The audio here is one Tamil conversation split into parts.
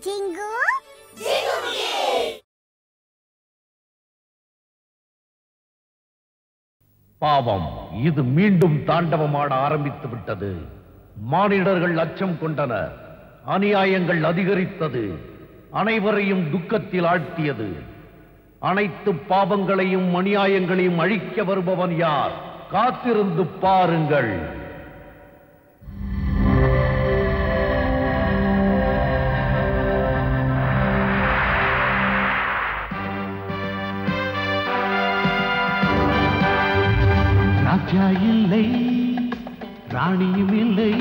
ஜிங்கு பாவம் இது மீண்டும் தாண்டவமாட ஆரம்பித்து விட்டது. மானிடர்கள் அச்சம் கொண்டனர். அநியாயங்கள் அதிகரித்தது. அனைவரையும் துக்கத்தில் ஆழ்த்தியது. அனைத்து பாவங்களையும் அநியாயங்களையும் அழிக்க வருபவன் யார்? காத்திருந்து பாருங்கள். இல்லை ராணியும் இல்லை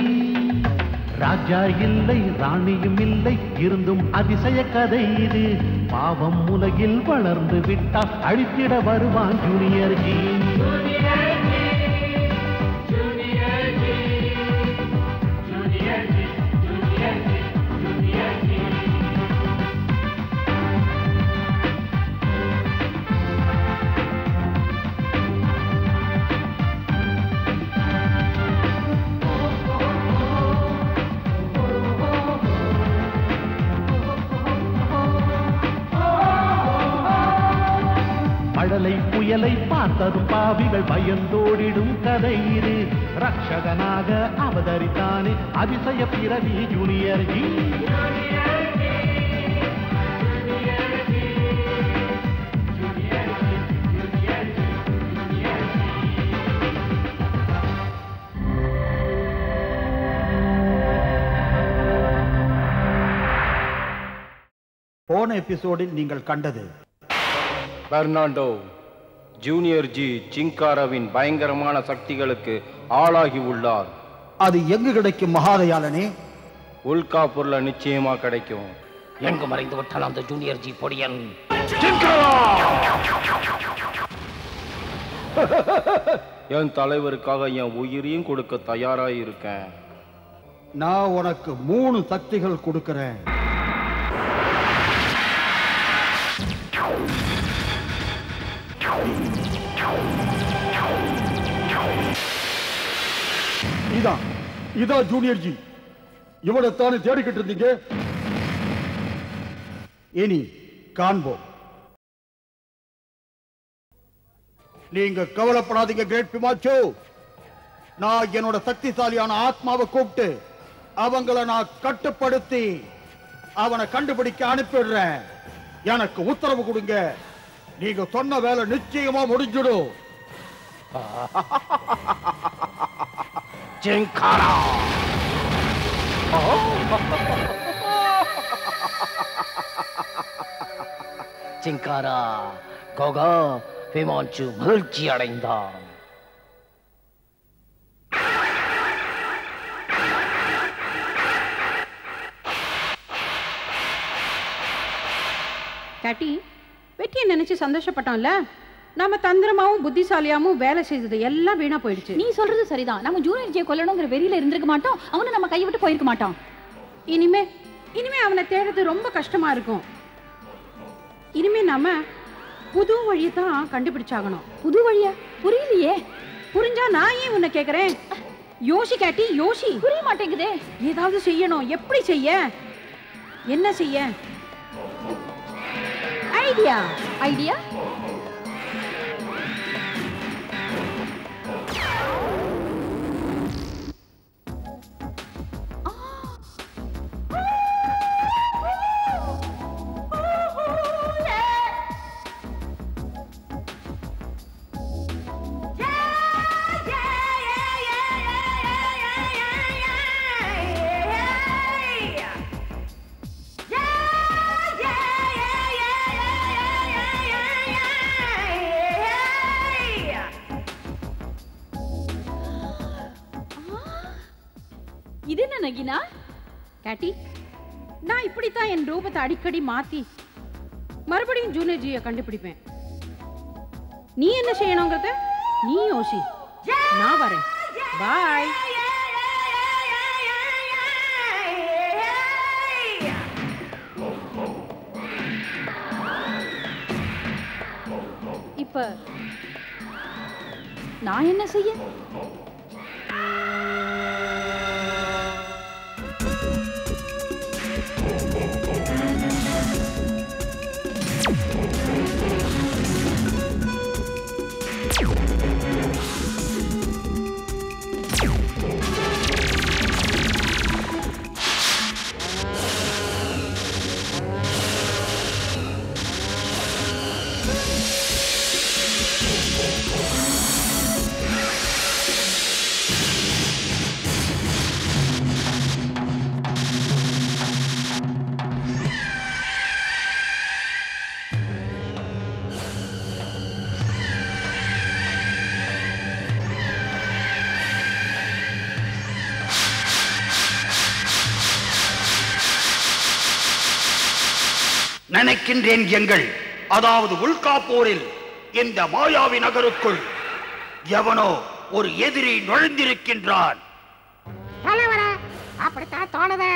ராஜா இல்லை ராணியும் இல்லை. இருந்தும் அதிசய கதை இது. பாவம் உலகில் வளர்ந்து விட்டால் அழித்திட வருவான் ஜூனியர் ஜி கடலை புயலை பார்த்ததும் பாவிகள் பயந்தோடிடும் கதை இது. ரட்சகனாக அவதரித்தானே அதிசய பிறவி ஜூனியர் ஜி. போன எபிசோடில் நீங்கள் கண்டது பெர்னாண்டோ ஜூனியர் ஜி. ஜிங்காராவின் பயங்கரமான சக்திகளுக்கு ஆளாகி உள்ளார். அது எங்கு கிடைக்கும் மகாதயாளனே? உல்காப்பூர்ல நிச்சயமா கிடைக்கும். எங்கு மறைந்து விட்டான் அந்த ஜூனியர் ஜி பொடியன்? என் தலைவருக்காக என் உயிரையும் கொடுக்க தயாரா இருக்கேன் நான் உனக்கு மூணு சக்திகள் கொடுக்கிறேன். இதான். இதான் ஜூனியர் ஜி இவனைத்தானே தேடிக்கிட்டு இருந்தீங்க? இனி காண்போம். நீங்க கவலைப்படாதீங்க கிரேட் பிமாச்சோ நான் என்னோட சக்திசாலியான ஆத்மாவை கூப்பிட்டு அவங்கள நான் கட்டுப்படுத்தி அவனை கண்டுபிடிக்க அனுப்பிடுறேன். எனக்கு உத்தரவு கொடுங்க. நீங்க சொன்ன வேலை நிச்சயமா முடிஞ்சிடும் ஜிங்காரா ஜிங்காரா கோகா விமான்சு மகிழ்ச்சி அடைந்தான் கேட்டி வெற்றியை நினைச்சு சந்தோஷப்பட்டோம்ல? நாம தந்திரமாவும் புத்திசாலியாவும் வேலை செய்தது எல்லாம் வீணா போயிடுச்சு. நீ சொல்றது சரிதான். நம்ம ஜூனியர் ஜே கொல்லணுங்கிற வெறியில இருந்திருக்க மாட்டோம். அவனை நம்ம கையை விட்டு போயிருக்க மாட்டோம். இனிமே இனிமே அவனை தேடுறது ரொம்ப கஷ்டமா இருக்கும். இனிமே நாம புது வழியை தான் கண்டுபிடிச்சாகணும். புது வழியா? புரியலையே. புரிஞ்சா நான் ஏன் உன்னை கேக்குறேன்? யோசி கேட்டி யோசி. புரிய மாட்டேங்குதே. ஏதாவது செய்யணும். எப்படி செய்ய? என்ன செய்ய? idea. Idea? ரூபத்தை அடிக்கடி மாத்தி மறுபடியும் ஜூனியர் ஜியை கண்டுபிடிப்பேன். நீ என்ன செய்யணுங்கிறத நீ யோசி. நான் வரேன். பாய் இப்ப நான் என்ன செய்ய? நினைக்கின்றேன் எங்கள். அதாவது உள்காப்போரில் இந்த மாயாவி நகருக்குள். எவனோ ஒரு எதிரி நுழைந்திருக்கின்றான். அப்படித்தான் தோணுது.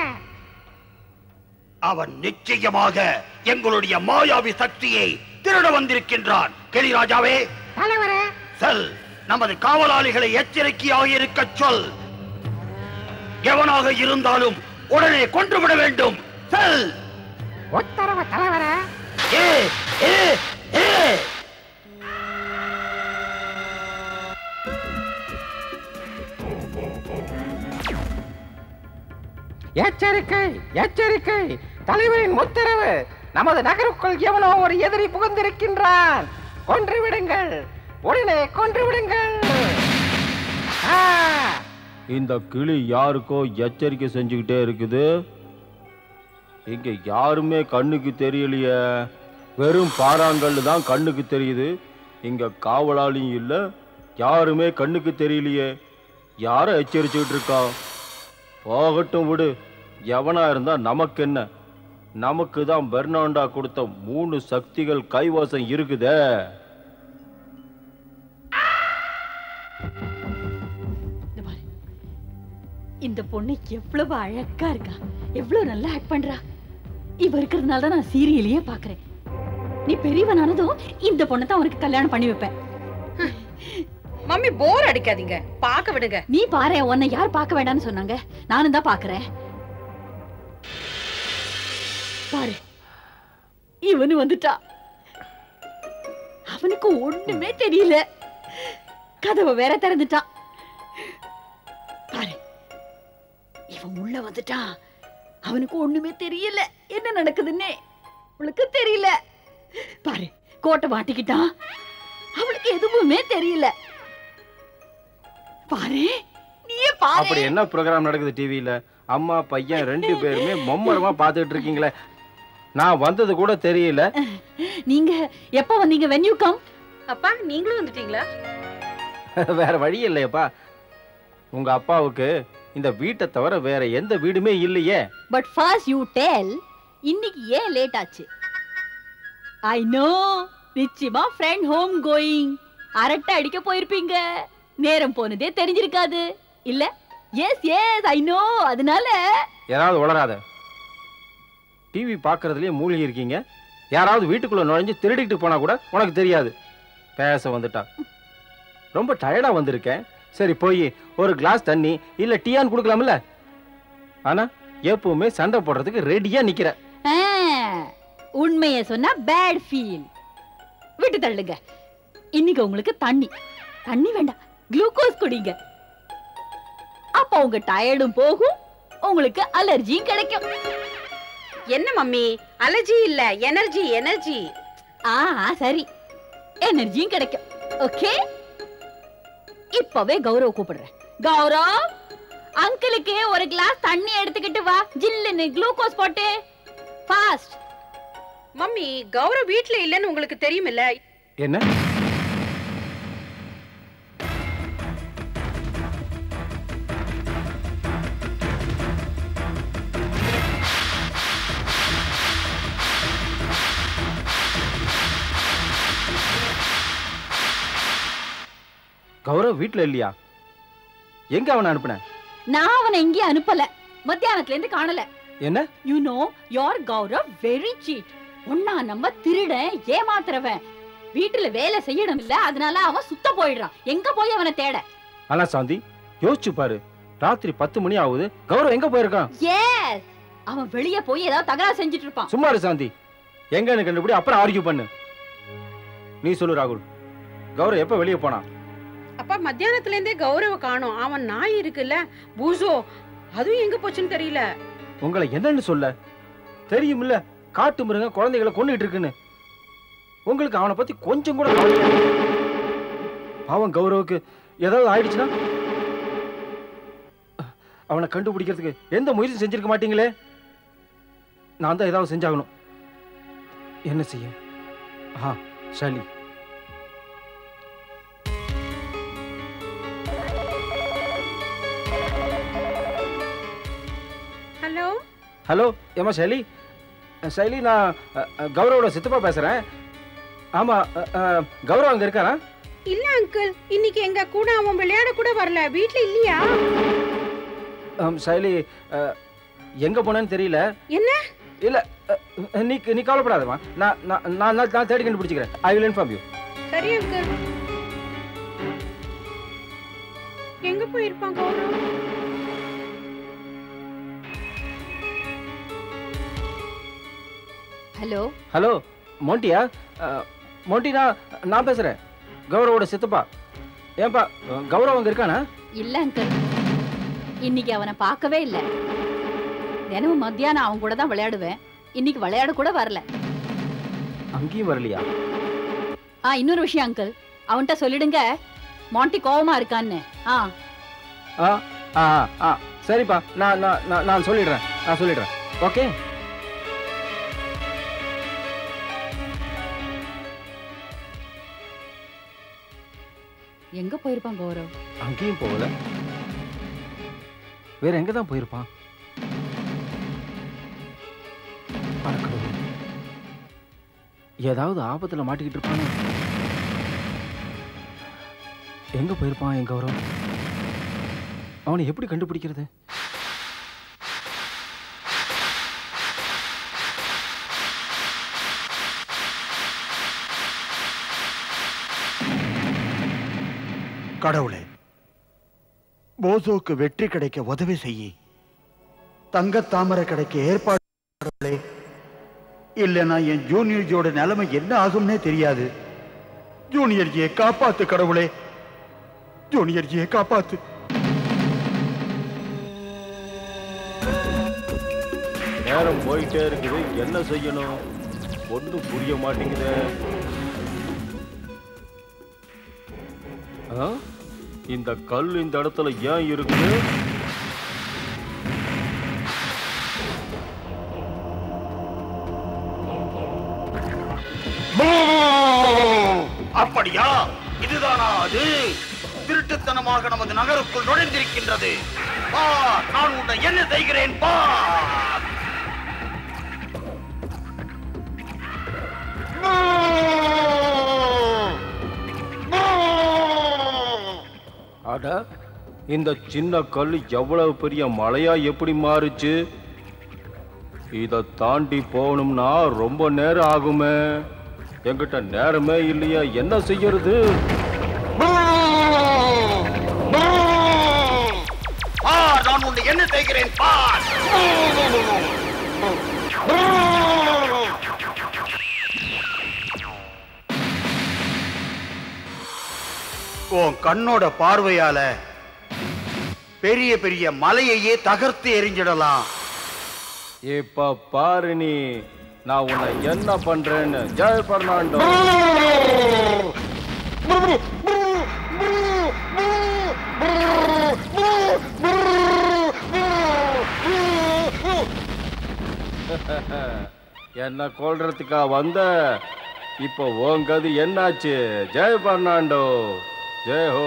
அவன் நிச்சயமாக எங்களுடைய மாயாவி சக்தியை திருட வந்திருக்கின்றான். கிளிராஜாவே செல் நமது காவலாளிகளை எச்சரிக்கையாக இருக்கச் சொல். எவனாக இருந்தாலும் உடனே கொன்றுவிட வேண்டும். செல். உத்தரவு தலைவரே எச்சரிக்கை எச்சரிக்கை. தலைவரின் உத்தரவு நமது நகருக்குள் எவனோ ஒரு எதிரி புகுந்திருக்கின்றான். கொன்று விடுங்கள் உடனே கொன்று விடுங்கள் ஆ, இந்த கிளி யாருக்கோ எச்சரிக்கை செஞ்சுக்கிட்டே இருக்குது. இங்க யாருமே கண்ணுக்கு தெரியலையே. வெறும் பாறாங்கல்லு தான் கண்ணுக்கு தெரியுது. இங்க காவலாளியும் இல்லை யாருமே கண்ணுக்கு தெரியலையே. யாரை எச்சரிச்சுக்கிட்டு இருக்கா? போகட்டும் விடு. எவனா இருந்தா நமக்கு என்ன? நமக்கு தான் பெர்னாண்டா கொடுத்த மூணு சக்திகள் கைவசம் இருக்குதே. இந்த இந்த பொண்ணு எவ்வளவு அழகா இருக்கா. எவ்வளவு நல்லா ஆக்ட் பண்றா. இவ இருக்கிறதுனால தான் நான் சீரியலையே பாக்குறேன் நீ பெரியவனானதும் இந்த பொண்ணை தான் உனக்கு கல்யாணம் பண்ணி வைப்பேன். மம்மி போர் அடிக்காதீங்க. பார்க்க விடுங்க. நீ பாரு உன்னை யார் பார்க்க வேண்டாம்னு சொன்னாங்க? நானும் தான் பாக்குறேன் பாரு இவனு வந்துட்டா. அவனுக்கு ஒண்ணுமே தெரியல. கதவை வேற திறந்துட்டான். பாரு இவன் உள்ள வந்துட்டான். அவனுக்கு ஒண்ணுமே தெரியல. என்ன நடக்குதுன்னே அவளுக்கு தெரியல. பாரு கோட்டை மாட்டிக்கிட்டான் அவளுக்கு எதுவுமே தெரியல. பாரு நீயே பாரு. அப்படி என்ன ப்ரோக்ராம் நடக்குது டிவியில அம்மா பையன் ரெண்டு பேருமே மும்மரமா பார்த்துட்டு இருக்கீங்களே. நான் வந்தது கூட தெரியல. நீங்க எப்ப வந்தீங்க when you come? அப்பா நீங்களும் வந்துட்டீங்களா? வேற வழி இல்லையப்பா. உங்க அப்பாவுக்கு இந்த வீட்டை தவிர வேற எந்த வீடுமே இல்லையே. பட் ஃபர்ஸ்ட் யூ டெல் இன்னைக்கு ஏன் லேட் ஆச்சு? ஐ நோ நிச்சயமா ஃப்ரெண்ட் ஹோம் கோயிங் அரட்டை அடிக்க போயிருப்பீங்க. நேரம் போனதே தெரிஞ்சிருக்காது. இல்ல? எஸ் எஸ் ஐ நோ அதனால ஏதாவது உளராத டிவி பார்க்கறதுலயே மூழ்கி இருக்கீங்க. யாராவது வீட்டுக்குள்ள நுழைஞ்சு திருடிட்டு போனா கூட உனக்கு தெரியாது. பேச வந்துட்டா. ரொம்ப டயர்டா வந்திருக்கேன். சரி போய் ஒரு கிளாஸ் தண்ணி இல்ல டீயான்னு கொடுக்கலாம்ல? ஆனா எப்பவுமே சண்டை போடுறதுக்கு ரெடியா நிக்கிற. உண்மைய சொன்னா பேட் ஃபீல் விட்டு தள்ளுங்க. இன்னைக்கு உங்களுக்கு தண்ணி. தண்ணி வேண்டாம். குளுக்கோஸ் குடிங்க. அப்ப உங்க டயர்டும் போகும். உங்களுக்கு அலர்ஜியும் கிடைக்கும். என்ன மம்மி? அலர்ஜி இல்ல. எனர்ஜி எனர்ஜி ஆ சரி. எனர்ஜியும் கிடைக்கும். ஓகே இப்பவே கௌரவ் கூப்பிடுறேன். கௌரவ் அங்கிளுக்கு ஒரு கிளாஸ் தண்ணி எடுத்துக்கிட்டு வா. ஜில்லுன்னு குளுக்கோஸ் போட்டு. ஃபாஸ்ட் மம்மி கௌரவ் வீட்ல இல்லன்னு உங்களுக்கு தெரியுமில்ல? என்ன? கௌரவ் வீட்ல இல்லையா? எங்க அவனை அனுப்புன? நான் அவனை எங்கேயும் அனுப்பல. மத்தியானத்துல இருந்து காணல. என்ன? You know your Gaurav very cheat ஒன்னா நம்ம திருடன் ஏமாத்துறவன். வீட்டுல வேலை செய்யணும் இல்ல அதனால அவன் சுத்த போயிடுறான். எங்க போய் அவனை தேட? ஆனா சாந்தி யோசிச்சு பாரு. ராத்திரி பத்து மணி ஆகுது. கௌரவ் எங்க போயிருக்கான்? எஸ் அவன் வெளிய போய் ஏதாவது தகராறு செஞ்சுட்டு இருப்பான். சும்மா இரு சாந்தி. எங்கன்னு கண்டுபிடி அப்புறம் ஆர்கியூ பண்ணு. நீ சொல்லு ராகுல். கௌரவ் எப்ப வெளியே போனான் அப்பா மத்தியானத்துல இருந்தே கௌரவ காணோம். அவன் நாய் இருக்குல்ல பூசோ அதுவும் எங்க போச்சுன்னு தெரியல. உங்களை என்னன்னு சொல்ல? தெரியுமில்ல. காட்டு மிருகம் குழந்தைகளை கொண்டுட்டு இருக்குன்னு. உங்களுக்கு அவனை பத்தி கொஞ்சம் கூட. அவன் கௌரவுக்கு ஏதாவது ஆயிடுச்சுன்னா? அவனை கண்டுபிடிக்கிறதுக்கு எந்த முயற்சி செஞ்சிருக்க மாட்டீங்களே? நான் தான் ஏதாவது செஞ்சாகணும். என்ன செய்ய? ஆ ஷாலி. ஹலோ? ஹலோ ஏமா ஷாலி? சைலி நான் கௌரவோட சித்தப்பா பேசுறேன். ஆமா கௌரவ் அங்க இருக்காரா? இல்ல அங்கிள் இன்னைக்கு எங்க கூட அவன் விளையாட கூட வரல. வீட்ல இல்லையா? சைலி எங்க போனேன்னு தெரியல. என்ன? இல்ல நீ நீ நான் நான் நான் நான் தேடி கண்டுபிடிச்சிக்கிறேன். ஐ வில் இன்ஃபார்ம் யூ சரி அங்கிள் எங்க போயிருப்பான் கௌரவ்? ஹலோ. ஹலோ மோண்டியா? அ, மோண்டி நான் பேசுறேன். கௌரவோட சித்தப்பா. ஏன்பா கௌரவ் அங்க இருக்கானா? இல்ல அங்கிள் இன்னைக்கு அவனை பார்க்கவே இல்ல. தினமும் மத்தியானம் அவன் கூட தான் விளையாடுவேன். இன்னைக்கு விளையாட கூட வரல. அங்கேயும் வரலையா? ஆ இன்னொரு விஷயம் அங்கிள் அவன்கிட்ட சொல்லிடுங்க. மாண்டி கோவமா இருக்கான்னு. ஆ ஆ ஆ. சரிப்பா நான் நான் நான் நான் சொல்லிடுறேன். நான் சொல்லிடுறேன். ஓகே? எங்க போயிருப்பான் கௌரவ்? அங்கேயும் போகல. வேற எங்க தான் போயிருப்பான் ஏதாவது ஆபத்துல மாட்டிக்கிட்டு இருப்பானே. எங்க போயிருப்பான் என் கௌரவ்? அவனை எப்படி கண்டுபிடிக்கிறது? கடவுளே போசோக்கு வெற்றி கிடைக்க உதவி செய்யி. தங்க தாமரை கிடைக்க ஏற்பாடு கடவுளே இல்லைன்னா என் ஜூனியர்ஜியோட நிலைமை என்ன ஆகும்னே தெரியாது. ஜூனியர்ஜியை காப்பாத்து கடவுளே ஜூனியர்ஜியை காப்பாத்து. நேரம் போயிட்டே இருக்குது என்ன செய்யணும்? ஒன்றும் புரிய மாட்டேங்குது. ஆ? இந்த கல் இந்த இடத்துல ஏன் இருக்குது அப்படியா? இதுதானா அது? திருட்டுத்தனமாக நமது நகருக்குள் நுழைந்திருக்கின்றது. நான் உன்னை என்ன செய்கிறேன்? பார் அட இந்த சின்ன கல் எவ்வளவு பெரிய மலையா எப்படி மாறுச்சு? இதை தாண்டி போகணும்னா ரொம்ப நேரம் ஆகுமே. எங்கிட்ட நேரமே இல்லையா என்ன செய்யறது? நான் உன்னை என்ன செய்கிறேன்? பார். உன் கண்ணோட பார்வையால பெரிய பெரிய மலையையே தகர்த்து எரிஞ்சிடலாம் இப்ப பாரு நீ நான் உன்னை என்ன பண்றேன்னு. ஜெய பர்னாண்டோ. என்ன கொல்றதுக்கா வந்த? இப்போ உன் கதி என்னாச்சு? ஜெய பர்னாண்டோ. ஜெய் ஹோ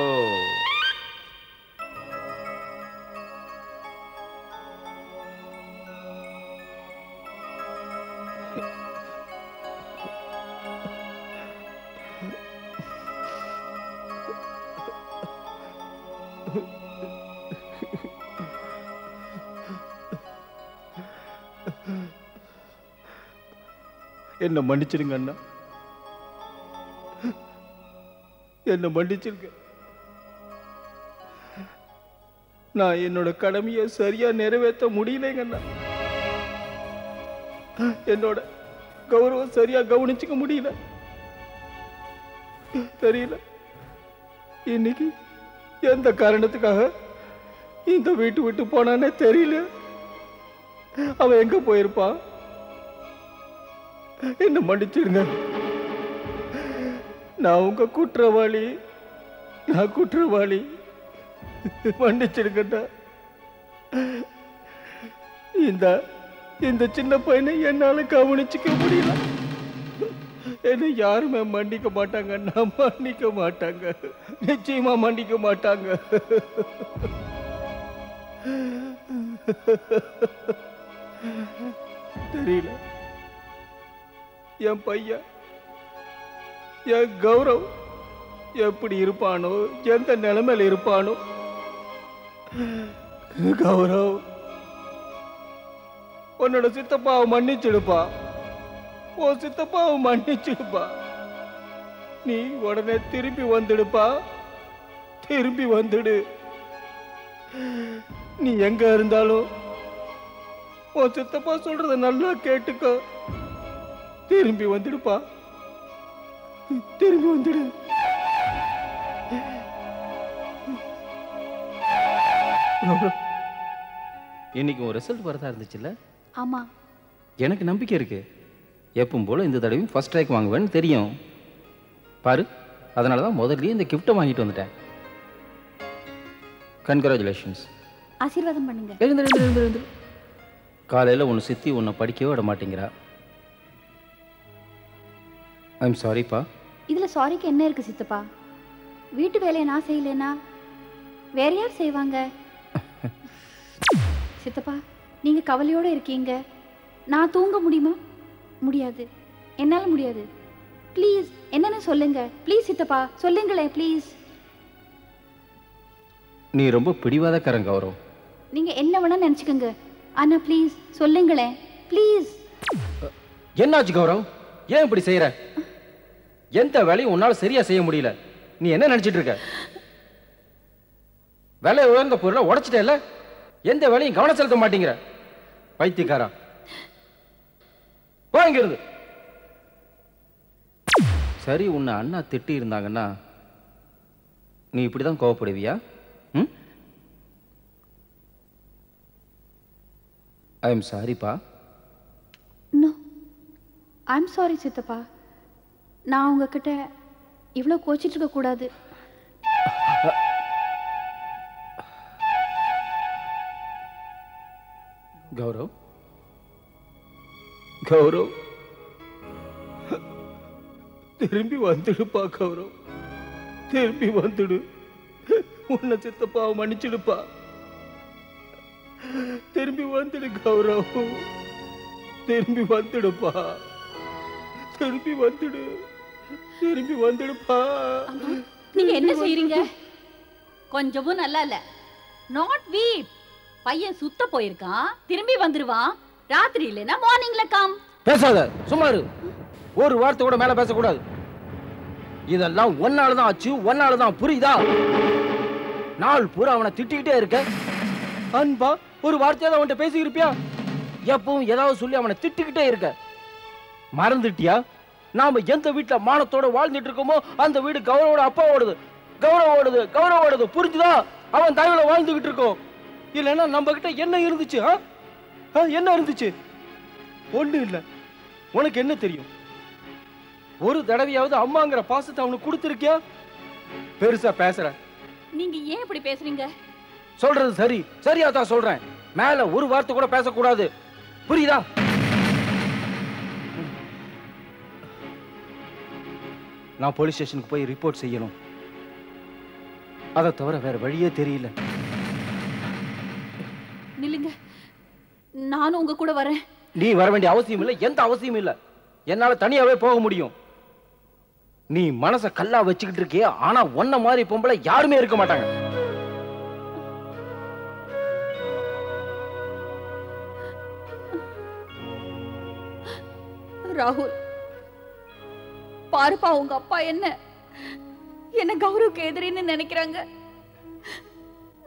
என்ன மன்னிச்சிடுங்க அண்ணா. என்ன மன்னிச்சிருக்க நான் என்னோட கடமையை சரியா நிறைவேற்ற முடியலங்கண்ணா என்னோட கௌரவம் சரியா கவனிச்சுக்க முடியல. தெரியல. இன்னைக்கு எந்த காரணத்துக்காக இந்த வீட்டு விட்டு போனானே தெரியல. அவன் எங்க போயிருப்பான்? என்ன மன்னிச்சிருங்க. நான் உங்க குற்றவாளி. நான் குற்றவாளி. மன்னிச்சிடுங்கடா இந்த இந்த சின்ன பையனை என்னால கவனிச்சுக்க முடியல. என்னை யாருமே மன்னிக்க மாட்டாங்க. நான் மன்னிக்க மாட்டாங்க. நிச்சயமா மன்னிக்க மாட்டாங்க. தெரியல. என் பையன் என் கௌரவ் எப்படி இருப்பானோ எந்த நிலைமையில் இருப்பானோ. கௌரவ் உன்னோட சித்தப்பாவை மன்னிச்சிடுப்பா. உன் சித்தப்பாவை மன்னிச்சிடுப்பா. நீ உடனே திரும்பி வந்துடுப்பா. திரும்பி வந்துடு. நீ எங்க இருந்தாலும் உன் சித்தப்பா சொல்றத நல்லா கேட்டுக்கோ. திரும்பி வந்துடுப்பா. திரும்பி வந்துடு. இன்னைக்கு ஒரு ரிசல்ட் வரதா இருந்துச்சுல்ல? ஆமா. எனக்கு நம்பிக்கை இருக்கு. எப்பவும் போல இந்த தடவையும் ஃபர்ஸ்ட் ரேங்க் வாங்குவேன்னு தெரியும். பாரு அதனால தான் முதல்லயே இந்த கிஃப்ட்டை வாங்கிட்டு வந்துட்டேன். கங்க்ராச்சுலேஷன்ஸ் ஆசீர்வாதம் பண்ணுங்க. எழுந்து எழுந்து எழுந்து எழுந்து. காலையில் உன்னை சித்தி உன்னை படிக்கவே விட மாட்டேங்கிறா. ஐம் சாரிப்பா இதுல சாரிக்கு என்ன இருக்கு சித்தப்பா? வீட்டு வேலையை நான் செய்யலைனா வேற யார் செய்வாங்க? சித்தப்பா நீங்க கவலையோட இருக்கீங்க. நான் தூங்க முடியுமா? முடியாது. என்னால முடியாது. ப்ளீஸ் என்னன்னு சொல்லுங்க. ப்ளீஸ் சித்தப்பா சொல்லுங்களேன் ப்ளீஸ் நீ ரொம்ப பிடிவாதக்காரன் கௌரவ் நீங்க என்ன வேணா நினைச்சுக்கோங்க. ஆனா ப்ளீஸ் சொல்லுங்களேன் ப்ளீஸ் என்னாச்சு கௌரவ் ஏன் இப்படி செய்யற எந்த வேலையும் உன்னால சரியா செய்ய முடியல. நீ என்ன நினைச்சிட்டு இருக்க? விலை உயர்ந்த பொருளை உடைச்சிட்டேல்ல? எந்த வேலையும் கவனம் செலுத்த மாட்டேங்கிற. பைத்தியக்காரா போங்கிறது சரி உன்னை அண்ணா திட்டி இருந்தாங்கன்னா நீ இப்படிதான் கோவப்படுவியா? ம்? ஐ எம் சாரிப்பா நோ சாரி சித்தப்பா. நான் உங்ககிட்ட இவ்வளோ கோச்சிட்டு இருக்க கூடாது. கௌரவ். கௌரவ். திரும்பி வந்துடுப்பா கௌரவ். திரும்பி வந்துடு. உன்னை சித்தப்பா மன்னிச்சிடுப்பா. திரும்பி வந்துடு கௌரவ். திரும்பி வந்துடுப்பா. திரும்பி வந்துடு. திரும்பி வந்துடுப்பா. நீங்க என்ன செய்றீங்க? கொஞ்சமும் நல்லா இல்ல. நாட் வீட் பையன் சுத்த போயிருக்கான் திரும்பி வந்துருவான். ராத்திரி இல்லைன்னா மார்னிங்ல கம் பேசாத சும்மா இரு. ஒரு வார்த்தை கூட மேல பேசக்கூடாது. இதெல்லாம் ஒன்னால தான் ஆச்சு ஒன்னால தான் புரியுதா? நாள் பூரா அவனை திட்டிக்கிட்டே இருக்க. அன்பா ஒரு வார்த்தையாவது அவன்கிட்ட பேசி இருப்பியா எப்பவும் ஏதாவது சொல்லி அவனை திட்டிக்கிட்டே இருக்க. மறந்துட்டியா? நாம எந்த வீட்டுல மானத்தோட வாழ்ந்துட்டு இருக்கோமோ அந்த வீடு கௌரவோட அப்பாவோடது. கௌரவோடது கௌரவோடது. புரிஞ்சுதா? அவன் தயவுல வாழ்ந்துகிட்டு இருக்கோம். இல்லைன்னா நம்ம கிட்ட என்ன இருந்துச்சு என்ன இருந்துச்சு? ஒண்ணு இல்ல. உனக்கு என்ன தெரியும்? ஒரு தடவையாவது அம்மாங்கிற பாசத்தை அவனுக்கு கொடுத்துருக்கியா? பெருசா பேசுற. நீங்க ஏன் இப்படி பேசுறீங்க? சொல்றது சரி. சரியா தான் சொல்றேன். மேல ஒரு வார்த்தை கூட பேசக்கூடாது. புரியுதா? நான் போலீஸ் ஸ்டேஷனுக்கு போய் ரிப்போர்ட் செய்யணும். அதை தவிர வேற வழியே தெரியல. நில்லுங்க. நானும் உங்க கூட வரேன். நீ வர வேண்டிய அவசியம் இல்லை. எந்த அவசியமும் இல்லை. என்னால தனியாவே போக முடியும். நீ மனச கல்லா வச்சுக்கிட்டு இருக்கிய ஆனா உன்ன மாதிரி பொம்பளை யாருமே இருக்க மாட்டாங்க. ராகுல். பாருப்பா உங்க அப்பா என்ன? என்ன கௌரவுக்கு எதிரின்னு நினைக்கிறாங்க?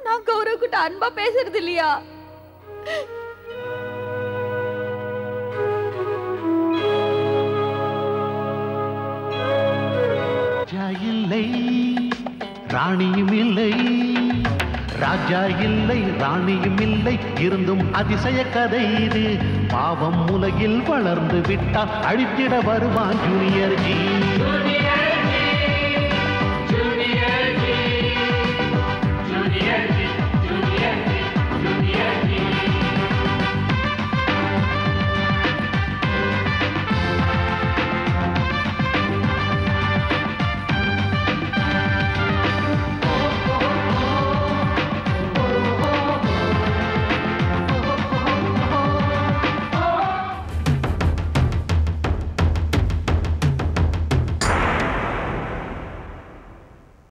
நான் கௌரவ கிட்ட அன்பா பேசுறது இல்லையா? இல்லை ராணியும் இல்லை. ராஜா இல்லை ராணியும் இல்லை. இருந்தும் அதிசய கதை இது. பாவம் உலகில் வளர்ந்து விட்டால் அழித்திட வருவான் ஜூனியர் ஜி